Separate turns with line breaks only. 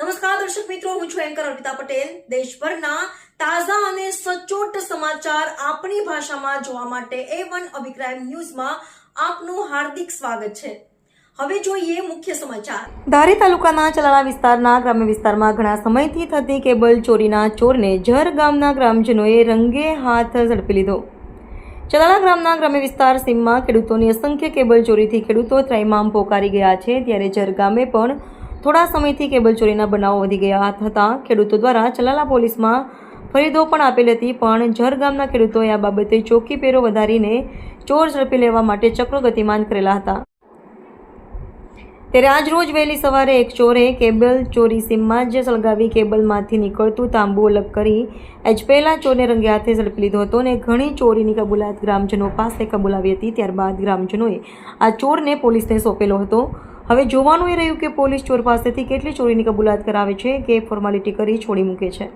નમસ્કાર, દર્શક મિત્રો, હું છું એન્કર અર્પિતા પટેલ. દેશભરના તાજા અને સચોટ સમાચાર આપણી ભાષામાં જોવા માટે એ વન અભિપ્રાય ન્યૂઝમાં આપનું હાર્દિક સ્વાગત છે. હવે જોઈએ મુખ્ય સમાચાર. ધારી તાલુકાના ચલાળા વિસ્તારના ગ્રામ્ય વિસ્તારમાં ઘણા સમયથી થતી કેબલ ચોરીના ચોરને જર ગામના ગ્રામજનોએ રંગે હાથ ઝડપી લીધો. ચલાળા ગ્રામના ગ્રામ્ય વિસ્તાર સીમમાં ખેડૂતોની અસંખ્ય કેબલ ચોરીથી ખેડૂતો ત્રાહિમામ પોકારી ગયા છે, ત્યારે જર ગામે પણ થોડા સમયથી કેબલ ચોરીના બનાવો વધી ગયા હતા. ખેડૂતો દ્વારા ચલાલા પોલીસમાં ફરિયાદો પણ આપેલ હતી, પણ જર ગામના ખેડૂતોએ આ બાબતે ચોકી પેરો વધારીને ચોર ઝડપી લેવા માટે ચક્રો ગતિમાન કરેલા હતા. ત્યારે આજ રોજ વહેલી સવારે એક ચોરે કેબલ ચોરી સીમમાં જ સળગાવી કેબલમાંથી નીકળતું તાંબુ અલગ કરી એજપેલા ચોરને રંગે હાથે ઝડપી લીધો હતો અને ઘણી ચોરીની કબૂલાત ગ્રામજનો પાસે કબૂલાવી હતી. ત્યારબાદ ગ્રામજનોએ આ ચોરને પોલીસને સોંપેલો હતો. હવે જોવાનું એ રહ્યું કે પોલીસ ચોર પાસેથી કેટલી ચોરીની કબૂલાત કરાવે છે, કે ફોર્માલિટી કરી છોડી મૂકે છે.